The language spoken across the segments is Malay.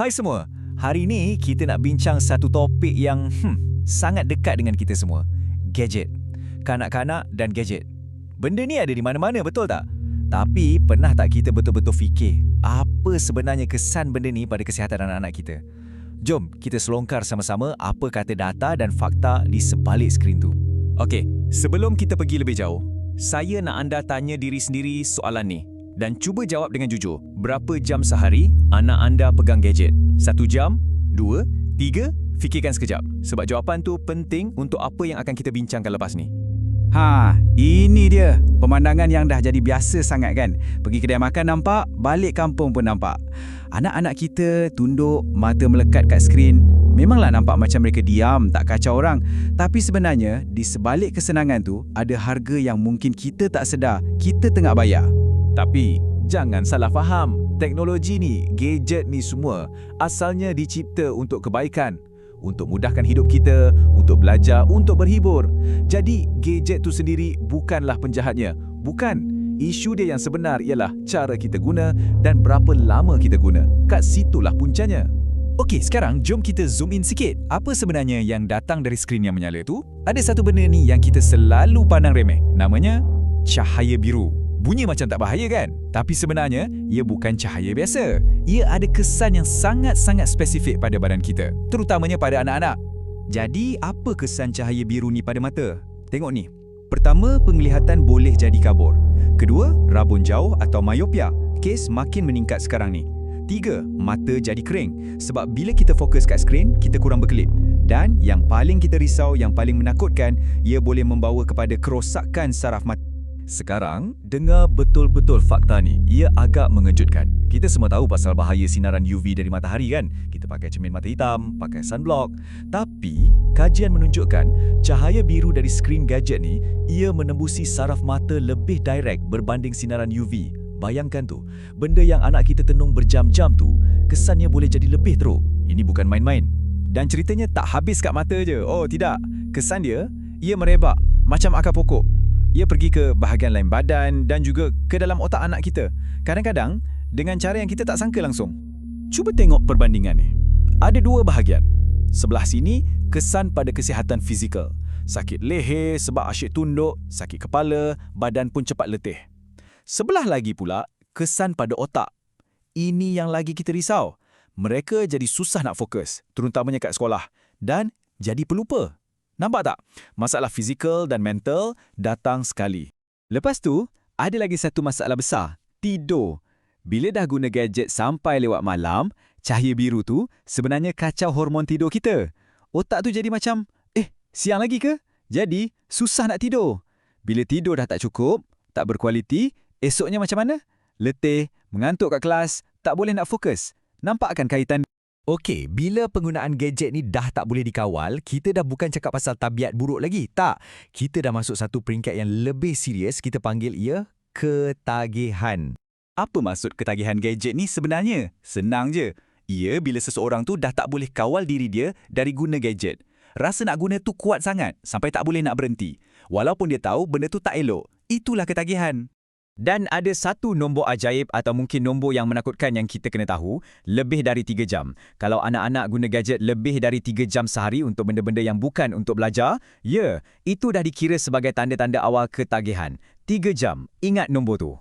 Hai semua, hari ini kita nak bincang satu topik yang hmm, sangat dekat dengan kita semua. Gadget. Kanak-kanak dan gadget. Benda ni ada di mana-mana, betul tak? Tapi pernah tak kita betul-betul fikir apa sebenarnya kesan benda ni pada kesihatan anak-anak kita? Jom kita selongkar sama-sama apa kata data dan fakta di sebalik skrin tu. Okey, sebelum kita pergi lebih jauh, saya nak anda tanya diri sendiri soalan ni dan cuba jawab dengan jujur. Berapa jam sehari anak anda pegang gadget? Satu jam? Dua? Tiga? Fikirkan sekejap. Sebab jawapan tu penting untuk apa yang akan kita bincangkan lepas ni. Ha, ini dia. Pemandangan yang dah jadi biasa sangat kan. Pergi kedai makan nampak, balik kampung pun nampak. Anak-anak kita tunduk, mata melekat kat skrin. Memanglah nampak macam mereka diam, tak kacau orang. Tapi sebenarnya, di sebalik kesenangan tu, ada harga yang mungkin kita tak sedar, kita tengah bayar. Tapi jangan salah faham, teknologi ni, gadget ni semua asalnya dicipta untuk kebaikan, untuk mudahkan hidup kita, untuk belajar, untuk berhibur. Jadi gadget tu sendiri bukanlah penjahatnya, bukan. Isu dia yang sebenar ialah cara kita guna dan berapa lama kita guna. Kat situlah puncanya. Okey, sekarang jom kita zoom in sikit. Apa sebenarnya yang datang dari skrin yang menyala tu? Ada satu benda ni yang kita selalu pandang remeh. Namanya cahaya biru. Bunyi macam tak bahaya kan? Tapi sebenarnya, ia bukan cahaya biasa. Ia ada kesan yang sangat-sangat spesifik pada badan kita, terutamanya pada anak-anak. Jadi, apa kesan cahaya biru ni pada mata? Tengok ni. Pertama, penglihatan boleh jadi kabur. Kedua, rabun jauh atau myopia. Kes makin meningkat sekarang ni. Tiga, mata jadi kering. Sebab bila kita fokus kat skrin, kita kurang berkelip. Dan yang paling kita risau, yang paling menakutkan, ia boleh membawa kepada kerosakan saraf mata. Sekarang, dengar betul-betul fakta ni. Ia agak mengejutkan. Kita semua tahu pasal bahaya sinaran UV dari matahari kan? Kita pakai cermin mata hitam, pakai sunblock. Tapi, kajian menunjukkan cahaya biru dari skrin gadget ni, ia menembusi saraf mata lebih direct berbanding sinaran UV. Bayangkan tu, benda yang anak kita tenung berjam-jam tu, kesannya boleh jadi lebih teruk. Ini bukan main-main. Dan ceritanya tak habis kat mata je. Oh, tidak. Kesan dia, ia merebak macam akar pokok ia pergi ke bahagian lain badan dan juga ke dalam otak anak kita. Kadang-kadang dengan cara yang kita tak sangka langsung. Cuba tengok perbandingan ni. Ada dua bahagian. Sebelah sini, kesan pada kesihatan fizikal. Sakit leher sebab asyik tunduk, sakit kepala, badan pun cepat letih. Sebelah lagi pula, kesan pada otak. Ini yang lagi kita risau. Mereka jadi susah nak fokus, terutamanya kat sekolah. Dan jadi pelupa. Nampak tak? Masalah fizikal dan mental datang sekali. Lepas tu, ada lagi satu masalah besar. Tidur. Bila dah guna gadget sampai lewat malam, cahaya biru tu sebenarnya kacau hormon tidur kita. Otak tu jadi macam, eh, siang lagi ke? Jadi, susah nak tidur. Bila tidur dah tak cukup, tak berkualiti, esoknya macam mana? Letih, mengantuk kat kelas, tak boleh nak fokus. Nampak kan kaitan? Okey, bila penggunaan gadget ni dah tak boleh dikawal, kita dah bukan cakap pasal tabiat buruk lagi. Tak. Kita dah masuk satu peringkat yang lebih serius, kita panggil ia ketagihan. Apa maksud ketagihan gadget ni sebenarnya? Senang je. Ia bila seseorang tu dah tak boleh kawal diri dia dari guna gadget. Rasa nak guna tu kuat sangat sampai tak boleh nak berhenti. Walaupun dia tahu benda tu tak elok. Itulah ketagihan. Dan ada satu nombor ajaib atau mungkin nombor yang menakutkan yang kita kena tahu, lebih dari 3 jam. Kalau anak-anak guna gadget lebih dari 3 jam sehari untuk benda-benda yang bukan untuk belajar, ya, itu dah dikira sebagai tanda-tanda awal ketagihan. 3 jam, ingat nombor tu.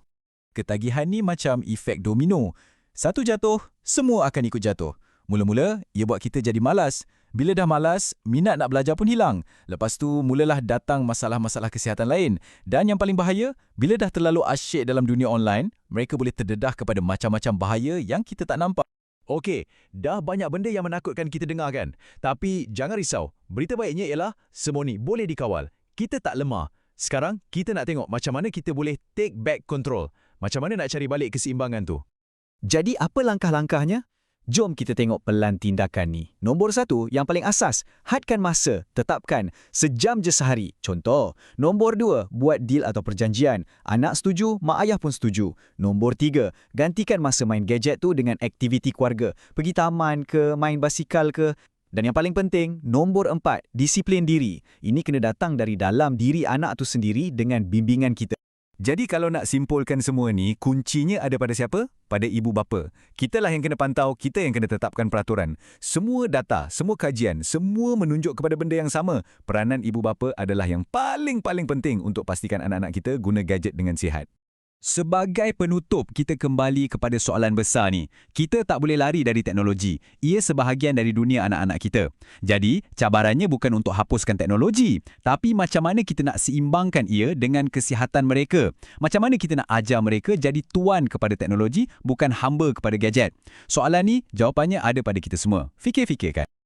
Ketagihan ni macam efek domino. Satu jatuh, semua akan ikut jatuh. Mula-mula, ia buat kita jadi malas. Bila dah malas, minat nak belajar pun hilang. Lepas tu, mulalah datang masalah-masalah kesihatan lain. Dan yang paling bahaya, bila dah terlalu asyik dalam dunia online, mereka boleh terdedah kepada macam-macam bahaya yang kita tak nampak. Okey, dah banyak benda yang menakutkan kita dengar kan? Tapi jangan risau, berita baiknya ialah semua ni boleh dikawal. Kita tak lemah. Sekarang, kita nak tengok macam mana kita boleh take back control. Macam mana nak cari balik keseimbangan tu. Jadi apa langkah-langkahnya? Jom kita tengok pelan tindakan ni. Nombor satu, yang paling asas, hadkan masa, tetapkan sejam je sehari. Contoh, nombor dua, buat deal atau perjanjian. Anak setuju, mak ayah pun setuju. Nombor tiga, gantikan masa main gadget tu dengan aktiviti keluarga. Pergi taman ke, main basikal ke. Dan yang paling penting, nombor empat, disiplin diri. Ini kena datang dari dalam diri anak tu sendiri dengan bimbingan kita. Jadi kalau nak simpulkan semua ni, kuncinya ada pada siapa? Pada ibu bapa. Kitalah yang kena pantau, kita yang kena tetapkan peraturan. Semua data, semua kajian, semua menunjuk kepada benda yang sama. Peranan ibu bapa adalah yang paling-paling penting untuk pastikan anak-anak kita guna gadget dengan sihat. Sebagai penutup, kita kembali kepada soalan besar ni. Kita tak boleh lari dari teknologi. Ia sebahagian dari dunia anak-anak kita. Jadi, cabarannya bukan untuk hapuskan teknologi, tapi macam mana kita nak seimbangkan ia dengan kesihatan mereka. Macam mana kita nak ajar mereka jadi tuan kepada teknologi, bukan hamba kepada gadget. Soalan ni, jawapannya ada pada kita semua. Fikir-fikirkan.